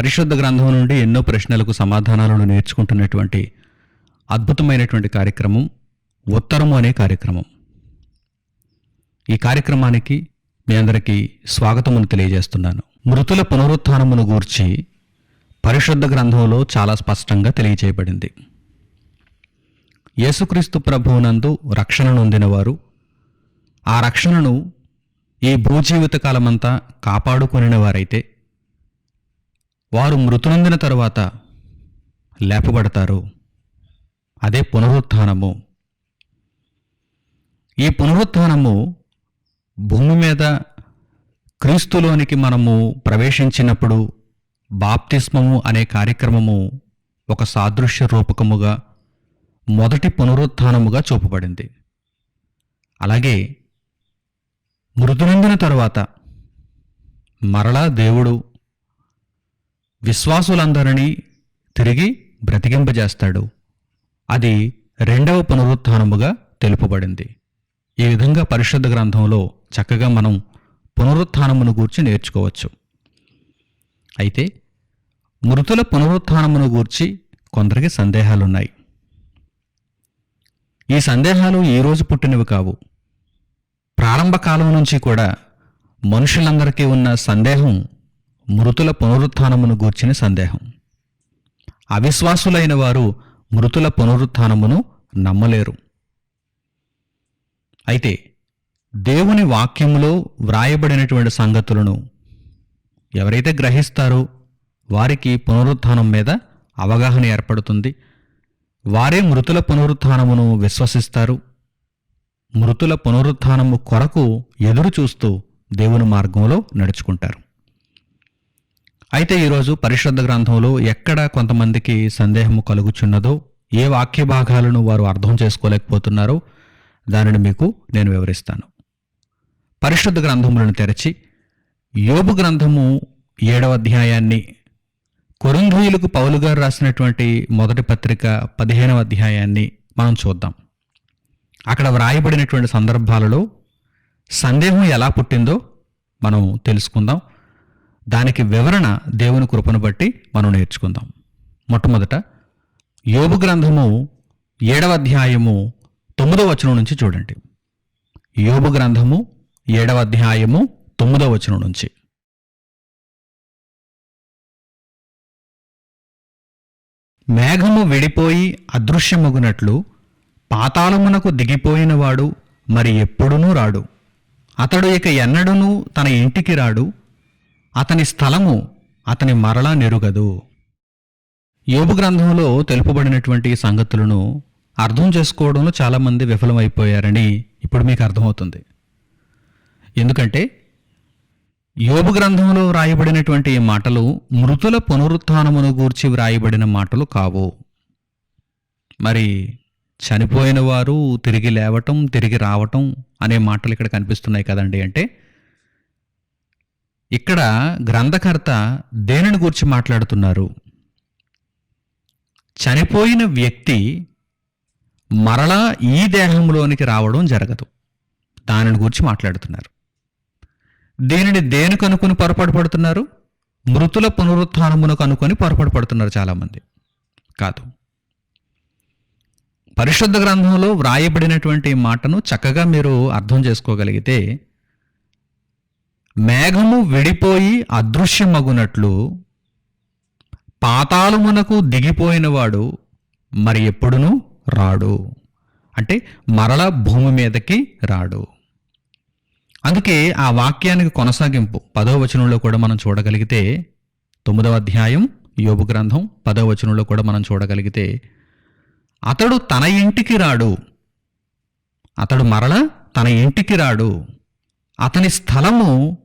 పరిశుద్ధ గ్రంథం నుండి ఎన్నో ప్రశ్నలకు సమాధానాలను నేర్చుకుంటున్నటువంటి అద్భుతమైనటువంటి కార్యక్రమం ఉత్తరము అనే కార్యక్రమం. ఈ కార్యక్రమానికి మీ అందరికీ స్వాగతమును తెలియజేస్తున్నాను. మృతుల పునరుత్నమును గూర్చి పరిశుద్ధ గ్రంథంలో చాలా స్పష్టంగా తెలియజేయబడింది యేసుక్రీస్తు ప్రభువునందు రక్షణ నొందినవారు ఆ రక్షణను ఈ భూజీవిత కాలమంతా కాపాడుకొనిన వారైతే వారు మృతునందిన తరువాత లేపబడతారు. అదే పునరుత్థానము. ఈ పునరుత్థానము భూమి మీద క్రీస్తులోనికి మనము ప్రవేశించినప్పుడు బాప్తిస్మము అనే కార్యక్రమము ఒక సాదృశ్య రూపకముగా మొదటి పునరుత్థానముగా చూపబడింది. అలాగే మృతునందిన తరువాత మరలా దేవుడు విశ్వాసులందరినీ తిరిగి బ్రతికింపజేస్తాడు. అది రెండవ పునరుత్నముగా తెలుపబడింది. ఈ విధంగా పరిశుద్ధ గ్రంథంలో చక్కగా మనం పునరుత్నమును గూర్చి నేర్చుకోవచ్చు. అయితే మృతుల పునరుత్నమును గూర్చి కొందరికి సందేహాలున్నాయి. ఈ సందేహాలు ఈ రోజు పుట్టినవి కావు. ప్రారంభ కాలం నుంచి కూడా మనుషులందరికీ ఉన్న సందేహం మృతుల పునరుత్థానమును గూర్చిన సందేహం. అవిశ్వాసులైన వారు మృతుల పునరుత్థానమును నమ్మలేరు. అయితే దేవుని వాక్యంలో వ్రాయబడినటువంటి సంగతులను ఎవరైతే గ్రహిస్తారో వారికి పునరుత్థానం మీద అవగాహన ఏర్పడుతుంది. వారే మృతుల పునరుత్థానమును విశ్వసిస్తారు. మృతుల పునరుత్థానము కొరకు ఎదురు చూస్తూ దేవుని మార్గంలో నడుచుకుంటారు. అయితే ఈరోజు పరిశుద్ధ గ్రంథంలో ఎక్కడ కొంతమందికి సందేహము కలుగుచున్నదో ఏ వాక్య భాగాలను వారు అర్థం చేసుకోలేకపోతున్నారో దానిని మీకు నేను వివరిస్తాను. పరిశుద్ధ గ్రంథములను తెరచి యోబు గ్రంథము ఏడవ అధ్యాయాన్ని కొరింధీయులకు పౌలు గారు రాసినటువంటి మొదటి పత్రిక పదిహేనవ అధ్యాయాన్ని మనం చూద్దాం. అక్కడ వ్రాయబడినటువంటి సందర్భాలలో సందేహం ఎలా పుట్టిందో మనం తెలుసుకుందాం. దానికి వివరణ దేవుని కృపను బట్టి మనం నేర్చుకుందాం. మొట్టమొదట యోబు గ్రంథము ఏడవ అధ్యాయము తొమ్మిదవ వచనం నుంచి చూడండి. యోబు గ్రంథము ఏడవ అధ్యాయము తొమ్మిదవ వచనం నుంచి. మేఘము విడిపోయి అదృశ్యమగునట్లు పాతాళమునకు దిగిపోయినవాడు మరి ఎప్పుడునూ రాడు. అతడు ఇక ఎన్నడూనూ తన ఇంటికి రాడు. అతని స్థలము అతని మరలా నెరుగదు. యోబు గ్రంథంలో తెలుపబడినటువంటి సంగతులను అర్థం చేసుకోవడంలో చాలామంది విఫలమైపోయారని ఇప్పుడు మీకు అర్థమవుతుంది. ఎందుకంటే యోబు గ్రంథంలో వ్రాయబడినటువంటి ఈ మాటలు మృతుల పునరుత్నమును గూర్చి వ్రాయబడిన మాటలు కావు. మరి చనిపోయిన వారు తిరిగి లేవటం తిరిగి రావటం అనే మాటలు ఇక్కడ కనిపిస్తున్నాయి కదండి అంటే ఇక్కడ గ్రంథకర్త దేనిని గూర్చి మాట్లాడుతున్నారు? చనిపోయిన వ్యక్తి మరలా ఈ దేహంలోనికి రావడం జరగదు. దానిని గురించి మాట్లాడుతున్నారు. దీనిని దేనికి అనుకుని పొరపాటు పడుతున్నారు? మృతుల పునరుత్థానమునకు అనుకొని పొరపాటు పడుతున్నారు చాలామంది. కాదు. పరిశుద్ధ గ్రంథంలో వ్రాయబడినటువంటి మాటను చక్కగా మీరు అర్థం చేసుకోగలిగితే మేఘము విడిపోయి అదృశ్యమగునట్లు పాతాళమునకు దిగిపోయినవాడు మరి ఎప్పుడునూ రాడు. అంటే మరల భూమి మీదకి రాడు. అందుకే ఆ వాక్యానికి కొనసాగింపు పదవ వచనంలో కూడా మనం చూడగలిగితే తొమ్మిదవ అధ్యాయం యోగు గ్రంథం పదవ వచనంలో కూడా మనం చూడగలిగితే అతడు తన ఇంటికి రాడు. అతడు మరల తన ఇంటికి రాడు. అతని స్థలము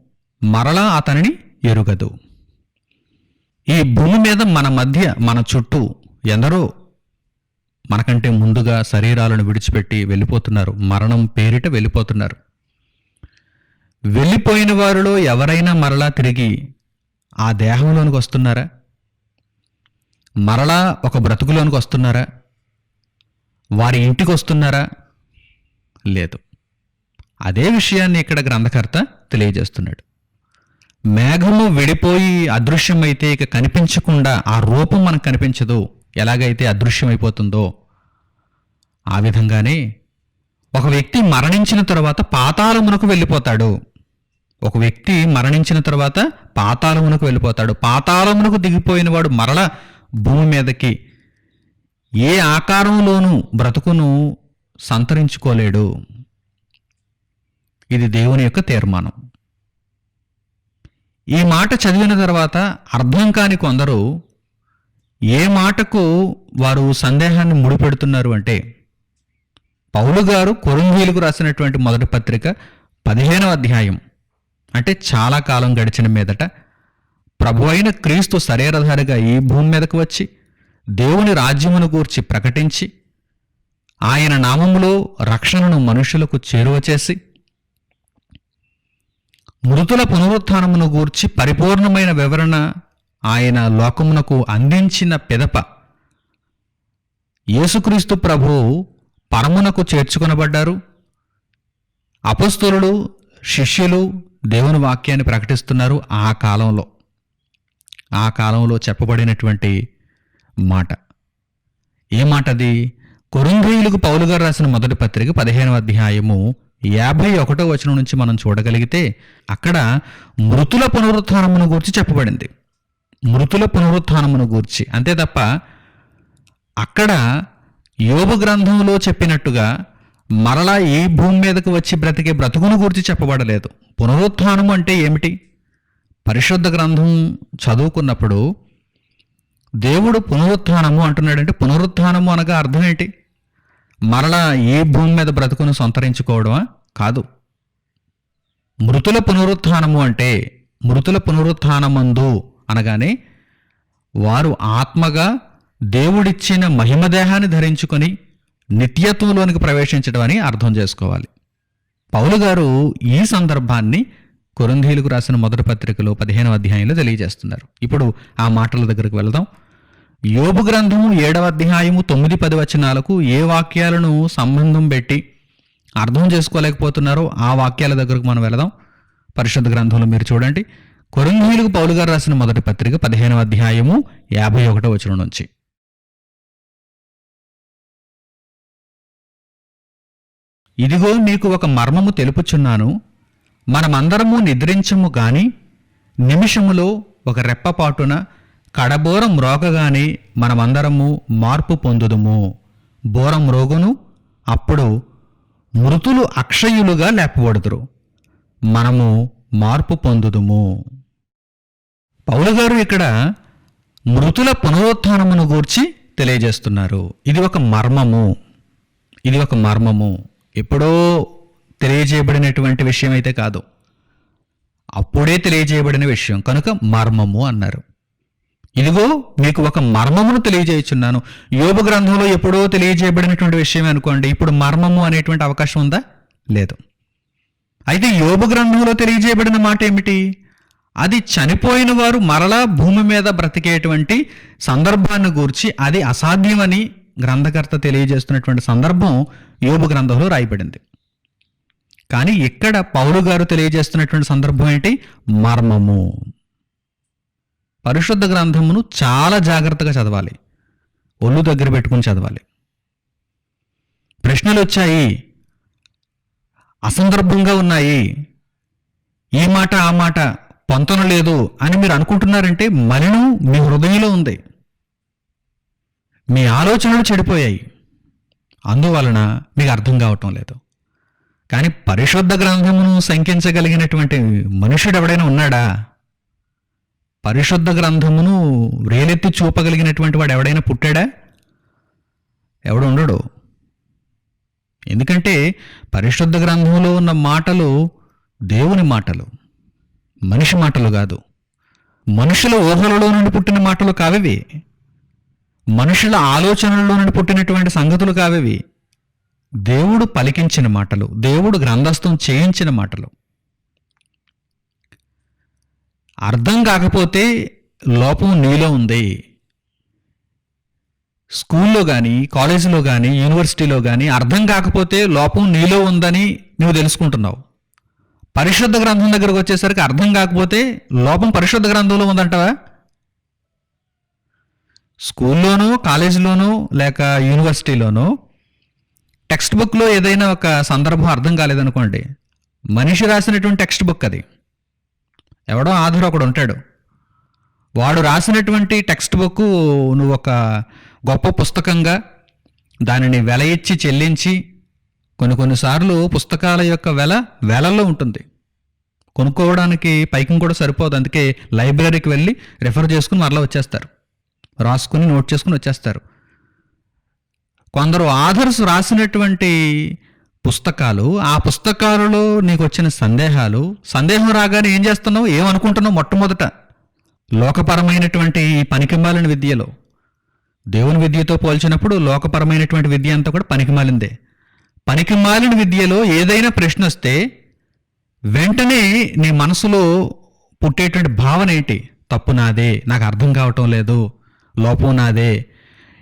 మరలా అతనిని ఎరుగదు. ఈ భూమి మీద మన మధ్య మన చుట్టూ ఎందరో మనకంటే ముందుగా శరీరాలను విడిచిపెట్టి వెళ్ళిపోతున్నారు. మరణం పేరిట వెళ్ళిపోతున్నారు. వెళ్ళిపోయిన వారిలో ఎవరైనా మరలా తిరిగి ఆ దేహంలోనికి వస్తున్నారా? మరలా ఒక బ్రతుకులోనికి వస్తున్నారా? వారి ఇంటికి వస్తున్నారా? లేదు. అదే విషయాన్ని ఇక్కడ గ్రంథకర్త తెలియజేస్తున్నాడు. మేఘము విడిపోయి అదృశ్యమైతే ఇక కనిపించకుండా ఆ రూపం మనకు కనిపించదు. ఎలాగైతే అదృశ్యమైపోతుందో ఆ విధంగానే ఒక వ్యక్తి మరణించిన తర్వాత పాతాళమునకు వెళ్ళిపోతాడు. ఒక వ్యక్తి మరణించిన తర్వాత పాతాళమునకు వెళ్ళిపోతాడు. పాతాళమునకు దిగిపోయిన వాడు మరల భూమి మీదకి ఏ ఆకారంలోనూ బ్రతుకును సంతరించుకోలేడు. ఇది దేవుని యొక్క తీర్మానం. ఈ మాట చదివిన తర్వాత అర్థం కాని కొందరు ఏ మాటకు వారు సందేహాన్ని ముడిపెడుతున్నారు అంటే పౌలు గారు కొరంగీలకు రాసినటువంటి మొదటి పత్రిక పదిహేనవ అధ్యాయం. అంటే చాలా కాలం గడిచిన మీదట ప్రభు అయిన క్రీస్తు శరీరధారిగా ఈ భూమి మీదకు వచ్చి దేవుని రాజ్యమును గూర్చి ప్రకటించి ఆయన నామములో రక్షణను మనుషులకు చేరువ చేసి మృతుల పునరుత్నమును గూర్చి పరిపూర్ణమైన వివరణ ఆయన లోకమునకు అందించిన పిదప. యేసుక్రీస్తు ప్రభు పరమునకు చేర్చుకొనబడ్డారు. అపస్తులు శిష్యులు దేవుని వాక్యాన్ని ప్రకటిస్తున్నారు ఆ కాలంలో. ఆ కాలంలో చెప్పబడినటువంటి మాట. ఏ మాటది అది పౌలు గారు రాసిన మొదటి పత్రిక పదిహేనవ అధ్యాయము యాభై ఒకటో వచనం నుంచి మనం చూడగలిగితే అక్కడ మృతుల పునరుత్థానమును గూర్చి చెప్పబడింది. మృతుల పునరుత్థానమును గూర్చి. అంతే తప్ప అక్కడ యోబు గ్రంథంలో చెప్పినట్టుగా మరలా ఏ భూమి మీదకు వచ్చి బ్రతికే బ్రతుకును గురించి చెప్పబడలేదు. పునరుత్థానము అంటే ఏమిటి? పరిశుద్ధ గ్రంథం చదువుకున్నప్పుడు దేవుడు పునరుత్థానము అంటున్నాడంటే పునరుత్థానము అనగా అర్థం ఏంటి? మరలా ఈ భూమి మీద బ్రతుకును సంతరించుకోవడమా? కాదు. మృతుల పునరుత్థానము అంటే మృతుల పునరుత్థానమందు అనగానే వారు ఆత్మగా దేవుడిచ్చిన మహిమదేహాన్ని ధరించుకొని నిత్యత్వంలోనికి ప్రవేశించడం అని అర్థం చేసుకోవాలి. పౌలు గారు ఈ సందర్భాన్ని కొరంధీలకు రాసిన మొదటి పత్రికలో పదిహేనవ అధ్యాయంలో తెలియజేస్తున్నారు. ఇప్పుడు ఆ మాటల దగ్గరకు వెళదాం. యోబు గ్రంథము ఏడవ అధ్యాయము తొమ్మిది పది వచనాలకు ఏ వాక్యాలను సంబంధం పెట్టి అర్థం చేసుకోలేకపోతున్నారో ఆ వాక్యాల దగ్గరకు మనం వెళదాం. పరిషత్ గ్రంథంలో మీరు చూడండి. కొరంధీలకు పౌలు గారు రాసిన మొదటి పత్రిక పదిహేనవ అధ్యాయము యాభై ఒకటో వచనం నుంచి. ఇదిగో మీకు ఒక మర్మము తెలుపుచున్నాను. మనమందరము నిద్రించము గాని నిమిషములో ఒక రెప్పపాటున కడబోరం రోగగానే మనమందరము మార్పు పొందుదుము. బోరం మ్రోగును అప్పుడు మృతులు అక్షయులుగా లేపబడుదురు. మనము మార్పు పొందుదుము. పౌలుగారు ఇక్కడ మృతుల పునరుత్థానమును గూర్చి తెలియజేస్తున్నారు. ఇది ఒక మర్మము. ఇది ఒక మర్మము. ఎప్పుడో తెలియజేయబడినటువంటి విషయం అయితే కాదు. అప్పుడే తెలియజేయబడిన విషయం. కనుక మర్మము అన్నారు. ఇదిగో మీకు ఒక మర్మమును తెలియజేయుచున్నాను. యోగ గ్రంథంలో ఎప్పుడో తెలియజేయబడినటువంటి విషయం అనుకోండి. ఇప్పుడు మర్మము అనేటువంటి అవకాశం ఉందా? లేదు. అయితే యోగ గ్రంథంలో తెలియజేయబడిన మాట ఏమిటి? అది చనిపోయిన వారు మరలా భూమి మీద బ్రతికేటువంటి సందర్భాన్ని గూర్చి అది అసాధ్యమని గ్రంథకర్త తెలియజేస్తున్నటువంటి సందర్భం యోబు గ్రంథంలో రాయబడింది. కానీ ఇక్కడ పౌలు గారు తెలియజేస్తున్నటువంటి సందర్భం ఏంటి? మర్మము. పరిశుద్ధ గ్రంథమును చాలా జాగ్రత్తగా చదవాలి. ఒళ్ళు దగ్గర పెట్టుకుని చదవాలి. ప్రశ్నలు వచ్చాయి. అసందర్భంగా ఉన్నాయి. ఈ మాట ఆ మాట పొంతన లేదు అని మీరు అనుకుంటున్నారంటే మలినం మీ హృదయంలో ఉంది. మీ ఆలోచనలు చెడిపోయాయి. అందువలన మీకు అర్థం కావటం లేదు. కానీ పరిశుద్ధ గ్రంథమును శంకించగలిగినటువంటి మనుషుడు ఎవడైనా ఉన్నాడా? పరిశుద్ధ గ్రంథమును రేలెత్తి చూపగలిగినటువంటి వాడు ఎవడైనా పుట్టాడా? ఎవడు ఉండడు. ఎందుకంటే పరిశుద్ధ గ్రంథంలో ఉన్న మాటలు దేవుని మాటలు మనిషి మాటలు కాదు. మనుషుల ఊహలలో నుండి పుట్టిన మాటలు కావివి? మనుషుల ఆలోచనల్లో నుండి పుట్టినటువంటి సంగతులు కావివి? దేవుడు పలికించిన మాటలు దేవుడు గ్రంథస్థం చేయించిన మాటలు. అర్థం కాకపోతే లోపం నీలో ఉంది. స్కూల్లో కానీ కాలేజీలో కానీ యూనివర్సిటీలో కానీ అర్థం కాకపోతే లోపం నీలో ఉందని నువ్వు తెలుసుకుంటున్నావు. పరిశుద్ధ గ్రంథం దగ్గరకు వచ్చేసరికి అర్థం కాకపోతే లోపం పరిశుద్ధ గ్రంథంలో ఉందంటావా? స్కూల్లోనో కాలేజీలోనో లేక యూనివర్సిటీలోనో టెక్స్ట్ బుక్లో ఏదైనా ఒక సందర్భం అర్థం కాలేదనుకోండి. మనిషి రాసినటువంటి టెక్స్ట్ బుక్ అది. ఎవడో ఆధార్ ఒకడు ఉంటాడు. వాడు రాసినటువంటి టెక్స్ట్ బుక్ నువ్వు ఒక గొప్ప పుస్తకంగా దానిని వెల ఇచ్చి చెల్లించి కొన్ని కొన్నిసార్లు పుస్తకాల యొక్క వెల వేలల్లో ఉంటుంది. కొనుక్కోవడానికి పైకం కూడా సరిపోదు. అందుకే లైబ్రరీకి వెళ్ళి రెఫర్ చేసుకుని మరలా వచ్చేస్తారు. రాసుకుని నోట్ చేసుకుని వచ్చేస్తారు. కొందరు ఆధర్స్ రాసినటువంటి పుస్తకాలు ఆ పుస్తకాలలో నీకు వచ్చిన సందేహాలు సందేహం రాగానే ఏం చేస్తున్నావు? ఏమనుకుంటున్నావు మొట్టమొదట లోకపరమైనటువంటి ఈ పనికిమాలిన విద్యలో. దేవుని విద్యతో పోల్చినప్పుడు లోకపరమైనటువంటి విద్య అంతా కూడా పనికిమాలిందే. పనికిమాలిన విద్యలో ఏదైనా ప్రశ్న వస్తే వెంటనే నీ మనసులో పుట్టేటువంటి భావన ఏంటి? తప్పు నాదే నాకు అర్థం కావటం లేదు లోపం నాదే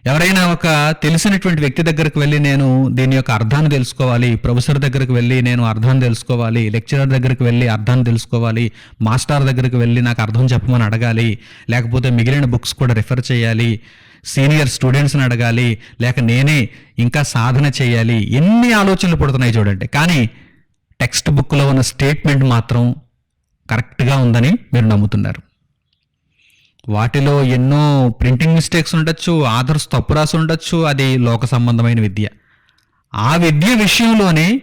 ఎవరైనా ఒక తెలిసినటువంటి వ్యక్తి దగ్గరకు వెళ్ళి నేను దీని యొక్క అర్థాన్ని తెలుసుకోవాలి ప్రొఫెసర్ దగ్గరకు వెళ్ళి నేను అర్థం తెలుసుకోవాలి లెక్చరర్ దగ్గరకు వెళ్ళి అర్థాన్ని తెలుసుకోవాలి మాస్టర్ దగ్గరకు వెళ్ళి నాకు అర్థం చెప్పమని అడగాలి లేకపోతే మిగిలిన బుక్స్ కూడా రిఫర్ చేయాలి సీనియర్ స్టూడెంట్స్ని అడగాలి లేక నేనే ఇంకా సాధన చేయాలి ఎన్ని ఆలోచనలు పుడుతున్నాయి చూడండి. కానీ టెక్స్ట్ బుక్లో ఉన్న స్టేట్మెంట్ మాత్రం కరెక్ట్గా ఉందని మీరు నమ్ముతున్నారు. వాటిలో ఎన్నో ప్రింటింగ్ మిస్టేక్స్ ఉండొచ్చు ఆధర్స్ తప్పు రాసి ఉండొచ్చు అది లోక సంబంధమైన విద్య. ఆ విద్య విషయంలోనే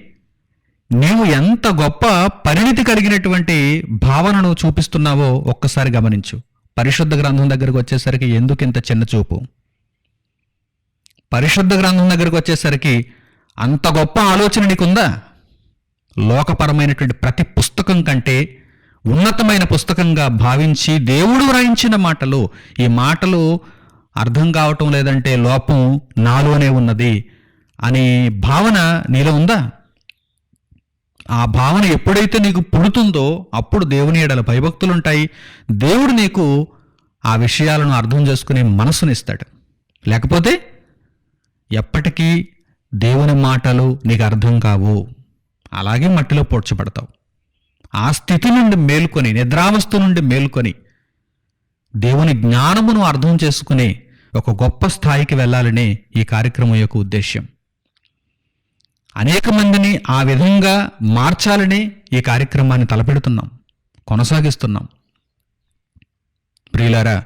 నీవు ఎంత గొప్ప పరిణితి కలిగినటువంటి భావనను చూపిస్తున్నావో ఒక్కసారి గమనించు. పరిశుద్ధ గ్రంథం దగ్గరకు వచ్చేసరికి ఎందుకు ఇంత చిన్న చూపు? పరిశుద్ధ గ్రంథం దగ్గరకు వచ్చేసరికి అంత గొప్ప ఆలోచన నీకుందా? లోకపరమైనటువంటి ప్రతి పుస్తకం కంటే ఉన్నతమైన పుస్తకంగా భావించి దేవుడు వ్రాయించిన మాటలు ఈ మాటలు అర్థం కావటం లేదంటే లోపం నాలోనే ఉన్నది అనే భావన నీలో ఉందా? ఆ భావన ఎప్పుడైతే నీకు పుడుతుందో అప్పుడు దేవుని ఎడల భయభక్తులు ఉంటాయి దేవుడు నీకు ఆ విషయాలను అర్థం చేసుకునే మనసునిస్తాడు లేకపోతే ఎప్పటికీ దేవుని మాటలు నీకు అర్థం కావు. అలాగే మట్టిలో పోడ్చబడతావు ఆ స్థితి నుండి మేల్కొని నిద్రావస్థ నుండి మేల్కొని దేవుని జ్ఞానమును అర్థం చేసుకుని ఒక గొప్ప స్థాయికి వెళ్ళాలనే ఈ కార్యక్రమం యొక్క ఉద్దేశ్యం. అనేక మందిని ఆ విధంగా మార్చాలని ఈ కార్యక్రమాన్ని తలపెడుతున్నాం కొనసాగిస్తున్నాం. ప్రియులారా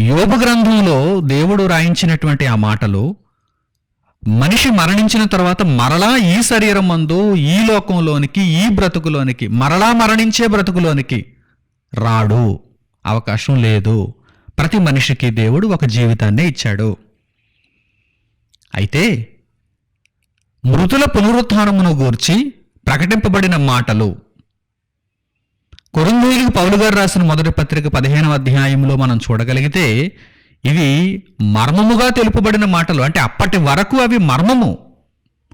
యోగ గ్రంథంలో దేవుడు రాయించినటువంటి ఆ మాటలు మనిషి మరణించిన తర్వాత మరలా ఈ శరీరం మందు ఈ లోకంలోనికి ఈ బ్రతుకులోనికి మరలా మరణించే బ్రతుకులోనికి రాడు. అవకాశం లేదు. ప్రతి మనిషికి దేవుడు ఒక జీవితాన్ని ఇచ్చాడు. అయితే మృతుల పునరుత్నమును గూర్చి ప్రకటింపబడిన మాటలు. కొరందీలకు పౌలు గారు రాసిన మొదటి పత్రిక పదిహేనవ అధ్యాయంలో మనం చూడగలిగితే ఇవి మర్మముగా తెలుపబడిన మాటలు. అంటే అప్పటి వరకు అవి మర్మము.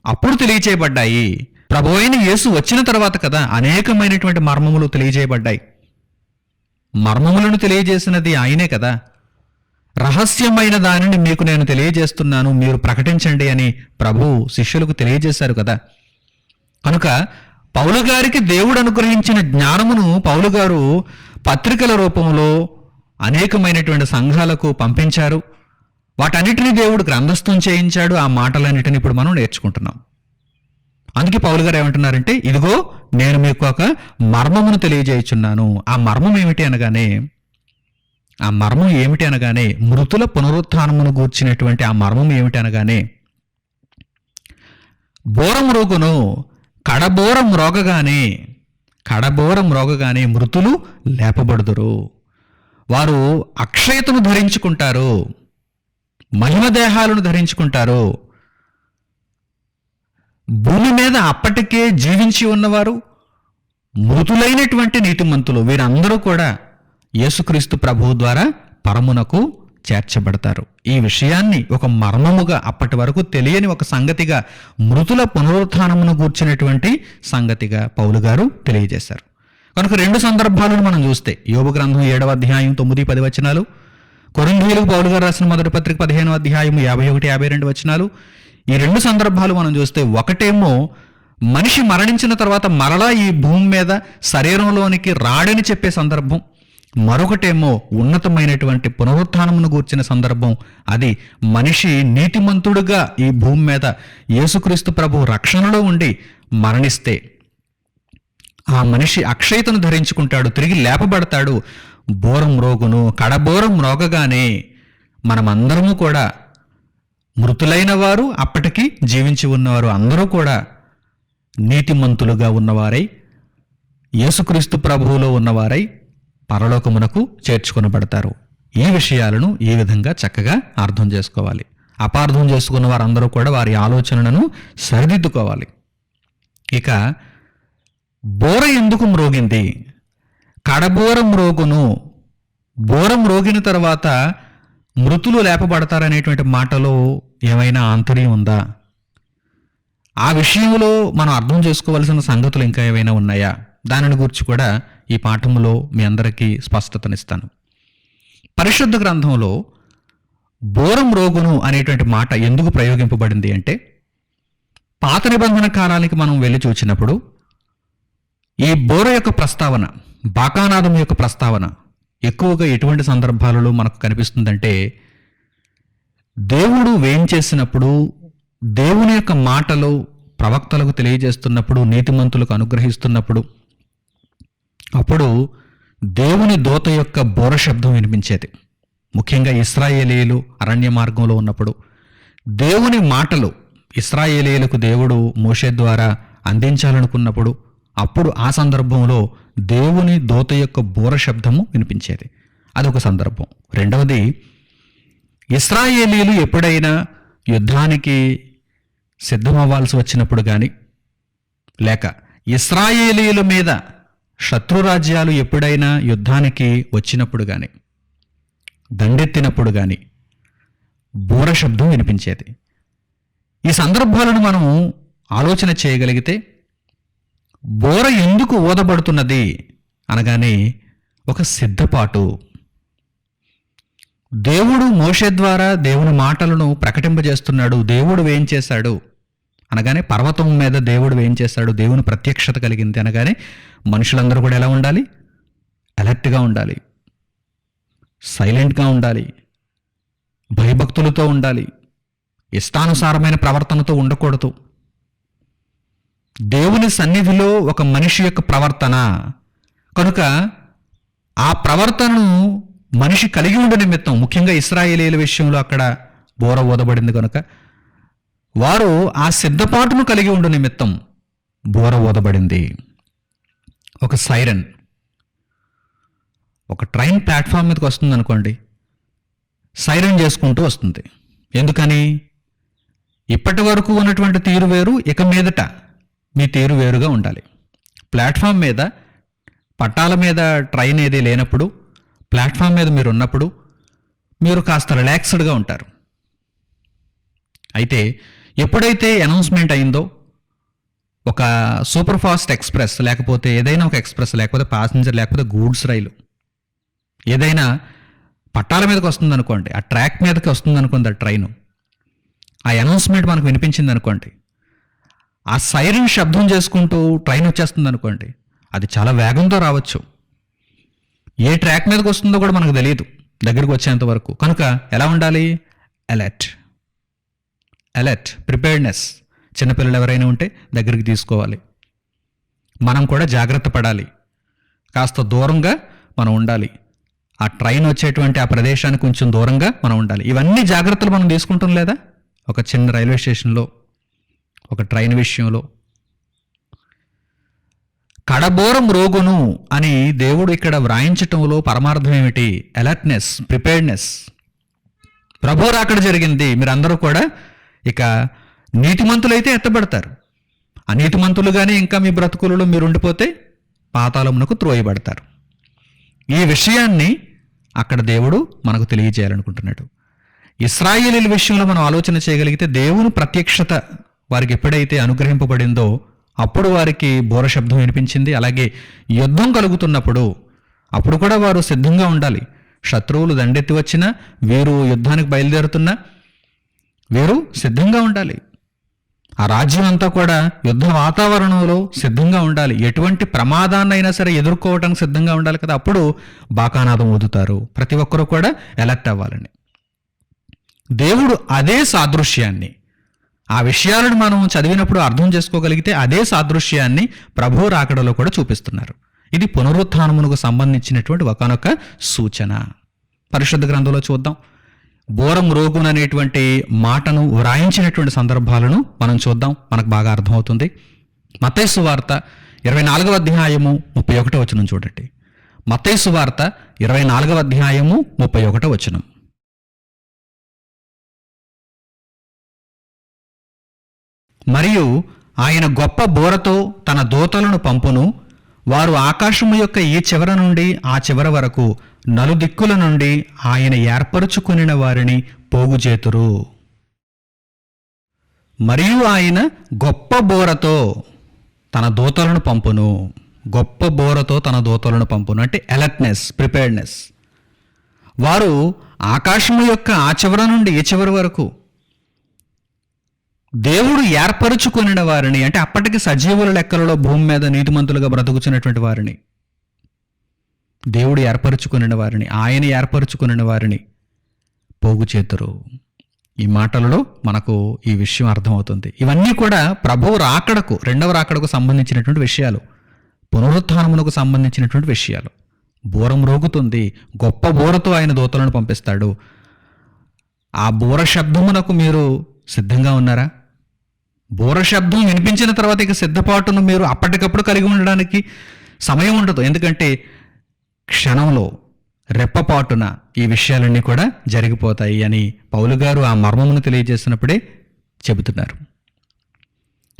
అప్పుడు తెలియచేయబడ్డాయి. ప్రభు అయిన యేసు వచ్చిన తర్వాత కదా అనేకమైనటువంటి మర్మములు తెలియజేయబడ్డాయి మర్మములను తెలియజేసినది ఆయనే కదా. రహస్యమైన దానిని మీకు నేను తెలియజేస్తున్నాను మీరు ప్రకటించండి అని ప్రభు శిష్యులకు తెలియజేశారు కదా. కనుక పౌలు గారికి దేవుడు అనుగ్రహించిన జ్ఞానమును పౌలు గారు పత్రికల రూపంలో అనేకమైనటువంటి సంఘాలకు పంపించారు. వాటన్నిటిని దేవుడు గ్రంథస్థం చేయించాడు. ఆ మాటలన్నిటిని ఇప్పుడు మనం నేర్చుకుంటున్నాం. అందుకే పౌలు గారు ఏమంటున్నారంటే ఇదిగో నేను మీకు ఒక మర్మమును తెలియజేయుచున్నాను. ఆ మర్మం ఏమిటి అనగానే ఆ మర్మం ఏమిటి అనగానే మృతుల పునరుత్థానమును గూర్చినటువంటి ఆ మర్మం ఏమిటి అనగానే బోరం రోగును కడబోరం రోగగానే కడబోరం రోగగానే మృతులు లేపబడుదురు. వారు అక్షయతను ధరించుకుంటారు మహిమ దేహాలను ధరించుకుంటారు. భూమి మీద అప్పటికే జీవించి ఉన్నవారు మృతులైనటువంటి నీతిమంతులు వీరందరూ కూడా యేసుక్రీస్తు ప్రభువు ద్వారా పరమునకు చేర్చబడతారు. ఈ విషయాన్ని ఒక మర్మముగా అప్పటి వరకు తెలియని ఒక సంగతిగా మృతుల పునరుత్నమును గూర్చినటువంటి సంగతిగా పౌలు గారు తెలియజేశారు. కనుక రెండు సందర్భాలను మనం చూస్తే యోగ గ్రంథం ఏడవ అధ్యాయం తొమ్మిది పది వచనాలు కొరింథీయులకు పౌలు గారు రాసిన మొదటి పత్రిక పదిహేను అధ్యాయం యాభై ఒకటి యాభై రెండు వచనాలు. ఈ రెండు సందర్భాలు మనం చూస్తే ఒకటేమో మనిషి మరణించిన తర్వాత మరలా ఈ భూమి మీద శరీరంలోనికి రాడని చెప్పే సందర్భం. మరొకటేమో ఉన్నతమైనటువంటి పునరుత్నమును గూర్చిన సందర్భం. అది మనిషి నీతిమంతుడుగా ఈ భూమి మీద యేసుక్రీస్తు ప్రభు రక్షణలో ఉండి మరణిస్తే ఆ మనిషి అక్షయతను ధరించుకుంటాడు తిరిగి లేపబడతాడు. బోరం రోగును కడబోరం రోగగానే మనమందరము కూడా మృతులైన వారు అప్పటికి జీవించి ఉన్నవారు అందరూ కూడా నీతిమంతులుగా ఉన్నవారై యేసుక్రీస్తు ప్రభువులో ఉన్నవారై పరలోకమునకు చేర్చుకొనబడతారు. ఈ విషయాలను ఈ విధంగా చక్కగా అర్థం చేసుకోవాలి. అపార్థం చేసుకున్న వారందరూ కూడా వారి ఆలోచనలను సరిదిద్దుకోవాలి. ఇక బోర ఎందుకు మ్రోగింది? కడబోరం రోగును బోరం రోగిన తర్వాత మృతులు లేపబడతారనేటువంటి మాటలో ఏమైనా ఆంతర్యం ఉందా? ఆ విషయంలో మనం అర్థం చేసుకోవలసిన సంగతులు ఇంకా ఏవైనా ఉన్నాయా? దానిని గురించి కూడా ఈ పాఠంలో మీ అందరికీ స్పష్టతనిస్తాను. పరిశుద్ధ గ్రంథంలో బోరం రోగును అనేటువంటి మాట ఎందుకు ప్రయోగింపబడింది అంటే పాత నిబంధన కాలానికి మనం వెళ్ళి చూచినప్పుడు ఈ బోర యొక్క ప్రస్తావన బాకానాదం యొక్క ప్రస్తావన ఎక్కువగా ఎటువంటి సందర్భాలలో మనకు కనిపిస్తుందంటే దేవుడు వేయించేసినప్పుడు దేవుని యొక్క మాటలు ప్రవక్తలకు తెలియజేస్తున్నప్పుడు నీతిమంతులకు అనుగ్రహిస్తున్నప్పుడు అప్పుడు దేవుని దోత యొక్క బోర శబ్దం వినిపించేది. ముఖ్యంగా ఇస్రాయేలీలు అరణ్య మార్గంలో ఉన్నప్పుడు దేవుని మాటలు ఇస్రాయేలీలకు దేవుడు మోషే ద్వారా అందించాలనుకున్నప్పుడు అప్పుడు ఆ సందర్భంలో దేవుని దూత యొక్క బూర శబ్దము వినిపించేది. అదొక సందర్భం. రెండవది ఇస్రాయేలీలు ఎప్పుడైనా యుద్ధానికి సిద్ధమవ్వాల్సి వచ్చినప్పుడు కానీ లేక ఇస్రాయేలీల మీద శత్రురాజ్యాలు ఎప్పుడైనా యుద్ధానికి వచ్చినప్పుడు కానీ దండెత్తినప్పుడు కానీ బూర శబ్దం వినిపించేది. ఈ సందర్భాలను మనం ఆలోచన చేయగలిగితే బోర ఎందుకు ఊదబడుతున్నది? అనగానే ఒక సిద్ధపాటు. దేవుడు మోషే ద్వారా దేవుని మాటలను ప్రకటింపజేస్తున్నాడు. దేవుడు ఏం చేశాడు? అనగానే పర్వతం మీద దేవుడు ఏం చేశాడు? దేవుని ప్రత్యక్షత కలిగింది. అనగానే మనుషులందరూ కూడా ఎలా ఉండాలి? అలర్ట్గా ఉండాలి. సైలెంట్గా ఉండాలి. భయభక్తులతో ఉండాలి. ఇష్టానుసారమైన ప్రవర్తనతో ఉండకూడదు. దేవుని సన్నిధిలో ఒక మనిషి యొక్క ప్రవర్తన. కనుక ఆ ప్రవర్తనను మనిషి కలిగి ఉండే నిమిత్తం ముఖ్యంగా ఇస్రాయేలీల విషయంలో అక్కడ బోర ఊదబడింది కనుక వారు ఆ సిద్ధపాటును కలిగి ఉండే నిమిత్తం బోర ఊదబడింది. ఒక సైరన్. ఒక ట్రైన్ ప్లాట్ఫామ్ మీదకి వస్తుంది అనుకోండి సైరన్ చేసుకుంటూ వస్తుంది. ఎందుకని? ఇప్పటి వరకు ఉన్నటువంటి తీరు వేరు ఇక మీదట మీ తీరు వేరుగా ఉండాలి. ప్లాట్ఫామ్ మీద పట్టాల మీద ట్రైన్ ఏది లేనప్పుడు ప్లాట్ఫామ్ మీద మీరు ఉన్నప్పుడు మీరు కాస్త రిలాక్స్డ్గా ఉంటారు. అయితే ఎప్పుడైతే అనౌన్స్మెంట్ అయిందో ఒక సూపర్ ఫాస్ట్ ఎక్స్ప్రెస్ లేకపోతే ఏదైనా ఒక ఎక్స్ప్రెస్ లేకపోతే ప్యాసింజర్ లేకపోతే గూడ్స్ రైలు ఏదైనా పట్టాల మీదకి వస్తుంది అనుకోండి ఆ ట్రాక్ మీదకి వస్తుంది అనుకోండి ఆ ట్రైన్ ఆ అనౌన్స్మెంట్ మనకు వినిపించింది అనుకోండి ఆ సైరన్ శబ్దం చేసుకుంటూ ట్రైన్ వచ్చేస్తుంది అనుకోండి అది చాలా వేగంతో రావచ్చు. ఏ ట్రాక్ మీదకి వస్తుందో కూడా మనకు తెలియదు దగ్గరికి వచ్చేంత వరకు. కనుక ఎలా ఉండాలి? అలర్ట్ అలర్ట్ ప్రిపేర్డ్నెస్ చిన్నపిల్లలు ఎవరైనా ఉంటే దగ్గరికి తీసుకోవాలి. మనం కూడా జాగ్రత్త పడాలి. కాస్త దూరంగా మనం ఉండాలి. ఆ ట్రైన్ వచ్చేటువంటి ఆ ప్రదేశానికి కొంచెం దూరంగా మనం ఉండాలి. ఇవన్నీ జాగ్రత్తలు మనం తీసుకుంటాం లేదా? ఒక చిన్న రైల్వే స్టేషన్లో ఒక ట్రైన్ విషయంలో. కడబోరం రోగును అని దేవుడు ఇక్కడ వ్రాయించటంలో పరమార్థం ఏమిటి? అలర్ట్నెస్ ప్రిపేర్డ్నెస్ ప్రభు రాకడ జరిగింది. మీరందరూ కూడా ఇక నీతిమంతులైతే ఎత్తబడతారు. అనీతిమంతులుగానే ఇంకా మీ బ్రతుకులలో మీరు ఉండిపోతే పాతాళమునకు త్రోయబడతారు. ఈ విషయాన్ని అక్కడ దేవుడు మనకు తెలియజేయాలనుకుంటున్నాడు. ఇస్రాయేలీల విషయంలో మనం ఆలోచన చేయగలిగితే దేవుని ప్రత్యక్షత వారికి ఎప్పుడైతే అనుగ్రహింపబడిందో అప్పుడు వారికి బోర శబ్దం వినిపించింది. అలాగే యుద్ధం కలుగుతున్నప్పుడు అప్పుడు కూడా వారు సిద్ధంగా ఉండాలి. శత్రువులు దండెత్తి వచ్చినా వీరు యుద్ధానికి బయలుదేరుతున్నా వీరు సిద్ధంగా ఉండాలి. ఆ రాజ్యం అంతా కూడా యుద్ధ వాతావరణంలో సిద్ధంగా ఉండాలి. ఎటువంటి ప్రమాదాన్నైనా సరే ఎదుర్కోవడానికి సిద్ధంగా ఉండాలి కదా. అప్పుడు బాకానాదం ఊదుతారు. ప్రతి ఒక్కరూ కూడా ఎలర్ట్ అవ్వాలని. దేవుడు అదే సాదృశ్యాన్ని ఆ విషయాలను మనం చదివినప్పుడు అర్థం చేసుకోగలిగితే అదే సాదృశ్యాన్ని ప్రభు రాకడలో కూడా చూపిస్తున్నారు. ఇది పునరుత్నమునకు సంబంధించినటువంటి ఒకనొక సూచన. పరిశుద్ధ గ్రంథంలో చూద్దాం. బోరం రోగున్ అనేటువంటి మాటను వ్రాయించినటువంటి సందర్భాలను మనం చూద్దాం. మనకు బాగా అర్థమవుతుంది. మతైసు వార్త ఇరవై నాలుగవ అధ్యాయము ముప్పై ఒకటో వచనం చూడండి. మతైసు వార్త ఇరవై నాలుగవ అధ్యాయము ముప్పై ఒకటో వచనం. మరియు ఆయన గొప్ప బోరతో తన దూతలను పంపును. వారు ఆకాశము యొక్క ఈ చివర నుండి ఆ చివర వరకు నలుదిక్కుల నుండి ఆయన ఏర్పరచుకునిన వారిని పోగుచేతురు. మరియు ఆయన గొప్ప బోరతో తన దూతలను పంపును. గొప్ప బోరతో తన దూతలను పంపును. అంటే అలర్ట్నెస్ ప్రిపేర్డ్నెస్ వారు ఆకాశము యొక్క ఆ చివర నుండి ఈ చివరి వరకు దేవుడు ఏర్పరుచుకొనిన వారిని అంటే అప్పటికి సజీవుల లెక్కలలో భూమి మీద నీతిమంతులుగా బ్రతుకుచున్నటువంటి వారిని. దేవుడు ఏర్పరచుకుని వారిని ఆయన ఏర్పరచుకుని వారిని పోగు చేతురు. ఈ మాటలలో మనకు ఈ విషయం అర్థమవుతుంది. ఇవన్నీ కూడా ప్రభువు రాకడకు రెండవ రాకడకు సంబంధించినటువంటి విషయాలు. పునరుత్నమునకు సంబంధించినటువంటి విషయాలు. బూరం రోగుతుంది గొప్ప బూరతో ఆయన దూతలను పంపిస్తాడు. ఆ బూర శబ్దమునకు మీరు సిద్ధంగా ఉన్నారా? బూర శబ్దం వినిపించిన తర్వాత ఇక సిద్ధపాటును మీరు అప్పటికప్పుడు కలిగి ఉండడానికి సమయం ఉండదు. ఎందుకంటే క్షణంలో రెప్పపాటున ఈ విషయాలన్నీ కూడా జరిగిపోతాయి అని పౌలు గారు ఆ మర్మమును తెలియజేసినప్పుడే చెబుతున్నారు.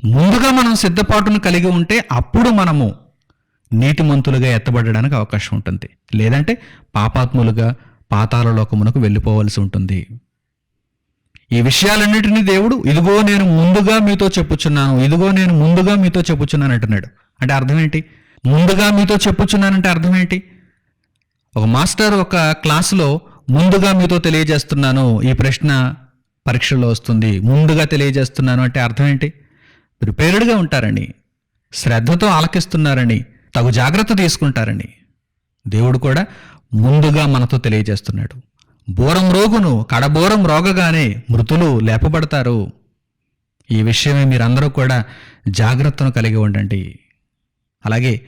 ముందుగా మనం సిద్ధపాటును కలిగి ఉంటే అప్పుడు మనము నీతిమంతులుగా ఎత్తబడడానికి అవకాశం ఉంటుంది. లేదంటే పాపాత్ములుగా పాతాల లోకమునకు వెళ్ళిపోవలసి ఉంటుంది. ఈ విషయాలన్నిటినీ దేవుడు ఇదిగో నేను ముందుగా మీతో చెప్పుచున్నాను ఇదిగో నేను ముందుగా మీతో చెప్పుచున్నాను అంటున్నాడు. అంటే అర్థం ఏంటి ముందుగా మీతో చెప్పుచున్నానంటే అర్థం ఏంటి ఒక మాస్టర్ ఒక క్లాసులో ముందుగా మీతో తెలియజేస్తున్నాను ఈ ప్రశ్న పరీక్షలో వస్తుంది ముందుగా తెలియజేస్తున్నాను అంటే అర్థం ఏంటి ప్రిపేర్డ్గా ఉంటారని శ్రద్ధతో ఆలకిస్తున్నారని తగు జాగ్రత్త తీసుకుంటారని దేవుడు కూడా ముందుగా మనతో తెలియజేస్తున్నాడు. బోరం రోగును కడబోరం రోగగానే మృతులు లేపబడతారు. ఈ విషయమే మీరందరూ కూడా జాగ్రత్తను కలిగి ఉండండి. అలాగే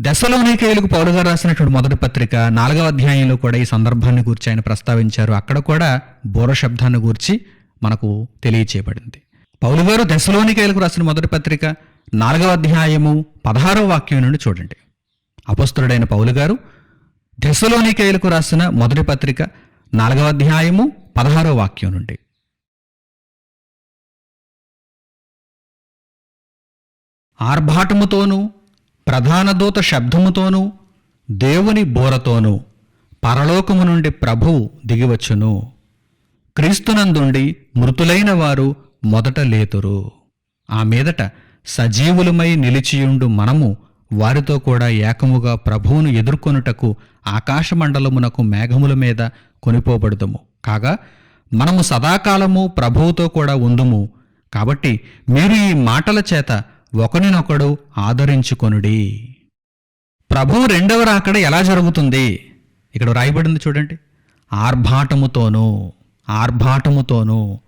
దశలోనికేయులకు పౌలు గారు రాసినటువంటి మొదటి పత్రిక నాలుగవ అధ్యాయంలో కూడా ఈ సందర్భాన్ని గురించి ఆయన ప్రస్తావించారు. అక్కడ కూడా బోర శబ్దాన్ని గురించి మనకు తెలియచేయబడింది. పౌలు గారు దశలోనికేయులకు రాసిన మొదటి పత్రిక నాలుగవ అధ్యాయము పదహారవ వాక్యం నుండి చూడండి. అపస్తుడైన పౌలు గారు దశలోనికేయులకు రాసిన మొదటి పత్రిక నాలుగవ అధ్యాయము పదహారో వాక్యం నుండి. ఆర్భాటముతోనూ ప్రధాన దూత శబ్దముతోనూ దేవుని బోరతోనూ పరలోకము నుండి ప్రభువు దిగివచ్చును. క్రీస్తునందుండి మృతులైన వారు మొదట లేతురు. ఆ మీదట సజీవులమై నిలిచియుండు మనము వారితో కూడా ఏకముగా ప్రభువును ఎదుర్కొనుటకు ఆకాశమండలమునకు మేఘముల మీద కొనిపోబడుదుము. కాగా మనము సదాకాలము ప్రభువుతో కూడా ఉందుము. కాబట్టి మీరు ఈ మాటల చేత ఒకరినొకడు ఆదరించుకొనుడి. ప్రభువు రెండవ రాకడ ఎలా జరుగుతుంది? ఇక్కడ రాయబడింది చూడండి. ఆర్భాటముతోనూ ఆర్భాటముతోనూ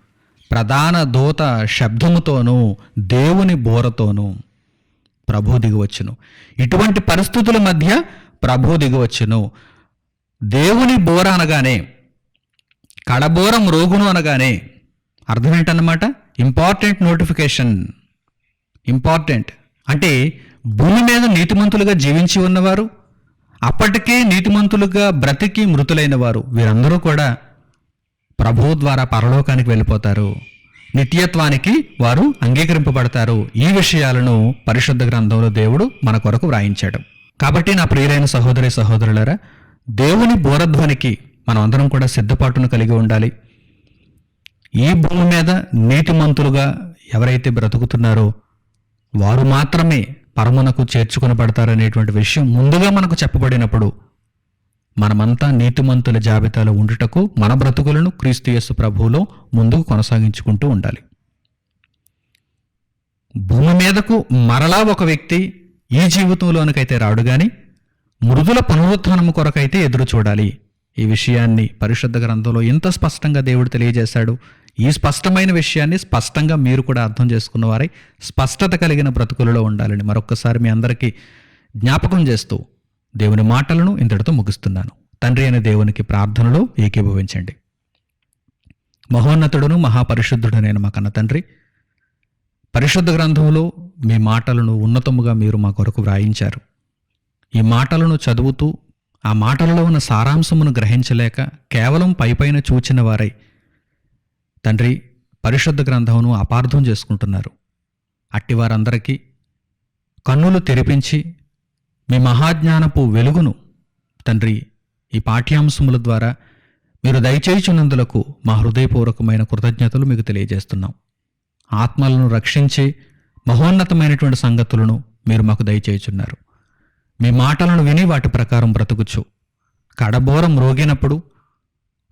ప్రధాన దూత శబ్దముతోనూ దేవుని బోరతోనూ ప్రభు దిగవచ్చును. ఇటువంటి పరిస్థితుల మధ్య ప్రభు దిగవచ్చును. దేవుని బోర అనగానే కడబోరం రోగును అనగానే అర్థం ఏంటన్నమాట? Important notification. ఇంపార్టెంట్. అంటే భూమి మీద నీతిమంతులుగా జీవించి ఉన్నవారు అప్పటికే నీతిమంతులుగా బ్రతికి మృతులైన వారు వీరందరూ కూడా ప్రభువు ద్వారా పరలోకానికి వెళ్ళిపోతారు. నిత్యత్వానికి వారు అంగీకరింపబడతారు. ఈ విషయాలను పరిశుద్ధ గ్రంథంలో దేవుడు మన కొరకు వ్రాయించాడు. కాబట్టి నా ప్రియులైన సహోదరి సహోదరులరా దేవుని బోరధ్వనికి మనం అందరం కూడా సిద్ధపాటును కలిగి ఉండాలి. ఈ భూమి మీద నీతిమంతులుగా ఎవరైతే బ్రతుకుతున్నారో వారు మాత్రమే పరమునకు చేర్చుకొనబడతారనేటువంటి విషయం ముందుగా మనకు చెప్పబడినప్పుడు మనమంతా నీతిమంతుల జాబితాలో ఉండుటకు మన బ్రతుకులను క్రీస్తుయస్సు ప్రభువులో ముందుకు కొనసాగించుకుంటూ ఉండాలి. భూమి మీదకు మరలా ఒక వ్యక్తి ఈ జీవితంలోనికైతే రాడు కానీ మృదుల పునరుత్నము కొరకైతే ఎదురు చూడాలి. ఈ విషయాన్ని పరిశుద్ధ గ్రంథంలో ఎంత స్పష్టంగా దేవుడు తెలియజేశాడు? ఈ స్పష్టమైన విషయాన్ని స్పష్టంగా మీరు కూడా అర్థం చేసుకున్న వారై స్పష్టత కలిగిన బ్రతుకులలో ఉండాలని మరొక్కసారి మీ అందరికీ జ్ఞాపకం చేస్తూ దేవుని మాటలను ఇంతటితో ముగిస్తున్నాను. తండ్రి అయిన దేవునికి ప్రార్థనలో ఏకీభవించండి. మహోన్నతుడును మహాపరిశుద్ధుడనైన మా కన్న తండ్రి పరిశుద్ధ గ్రంథంలో మీ మాటలను ఉన్నతముగా మీరు మా కొరకు వ్రాయించారు. ఈ మాటలను చదువుతూ ఆ మాటలలో ఉన్న సారాంశమును గ్రహించలేక కేవలం పైపైన చూచిన వారై తండ్రి పరిశుద్ధ గ్రంథమును అపార్థం చేసుకుంటున్నారు. అట్టివారందరికీ కన్నులు తెరిపించి మీ మహాజ్ఞానపు వెలుగును తండ్రి ఈ పాఠ్యాంశముల ద్వారా మీరు దయచేయుచున్నందులకు మా హృదయపూర్వకమైన కృతజ్ఞతలు మీకు తెలియజేస్తున్నాం. ఆత్మలను రక్షించి మహోన్నతమైనటువంటి సంగతులను మీరు మాకు దయచేయుచున్నారు. మీ మాటలను విని వాటి ప్రకారం బ్రతుకుచు. కడబోరం రోగినప్పుడు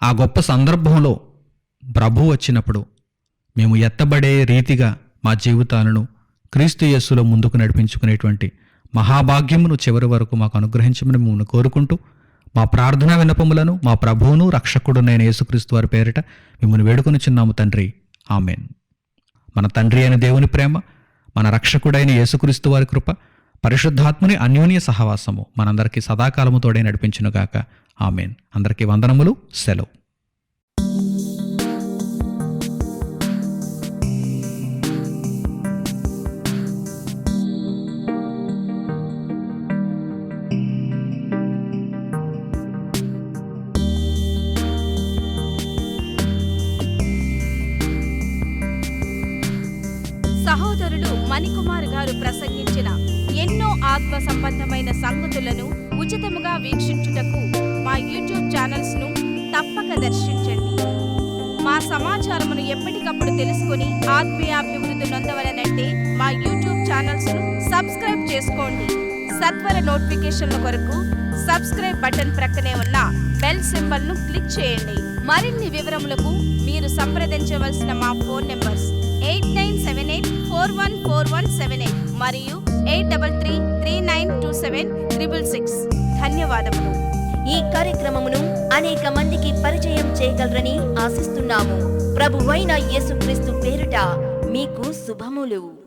ఆ గొప్ప సందర్భంలో ప్రభు వచ్చినప్పుడు మేము ఎత్తబడే రీతిగా మా జీవితాలను క్రీస్తు యేస్సులో ముందుకు నడిపించుకునేటువంటి మహాభాగ్యమును చివరి వరకు మాకు అనుగ్రహించమని మిమ్మల్ని కోరుకుంటూ మా ప్రార్థన విన్నపములను మా ప్రభువును రక్షకుడునైన యేసుక్రీస్తు వారి పేరిట మిమ్మల్ని వేడుకొని చిన్నాము తండ్రి. ఆమెన్. మన తండ్రి అయిన దేవుని ప్రేమ మన రక్షకుడైన యేసుక్రీస్తు వారి కృప పరిశుద్ధాత్ముని అన్యోన్య సహవాసము మనందరికీ సదాకాలము తోడే నడిపించునుగాక. ఆమెన్. అందరికీ వందనములు. సెలవు. చేసుకోండి. సత్వర నోటిఫికేషన్ల కొరకు సబ్స్క్రైబ్ బటన్ ప్రక్కనే ఉన్న బెల్ సింబల్ను క్లిక్ చేయండి. మరిన్ని వివరములకు మీరు సంప్రదించవలసిన మా phone numbers eight nine seven eight four one four one seven eight మరియు eight double three three nine two seven triple six. ధన్యవాదములు. ఈ కార్యక్రమమును అనేక మందికి పరిచయం చేయగలరని ఆశిస్తున్నాము. ప్రభువైన యేసుక్రీస్తు పేరుట మీకు శుభములు.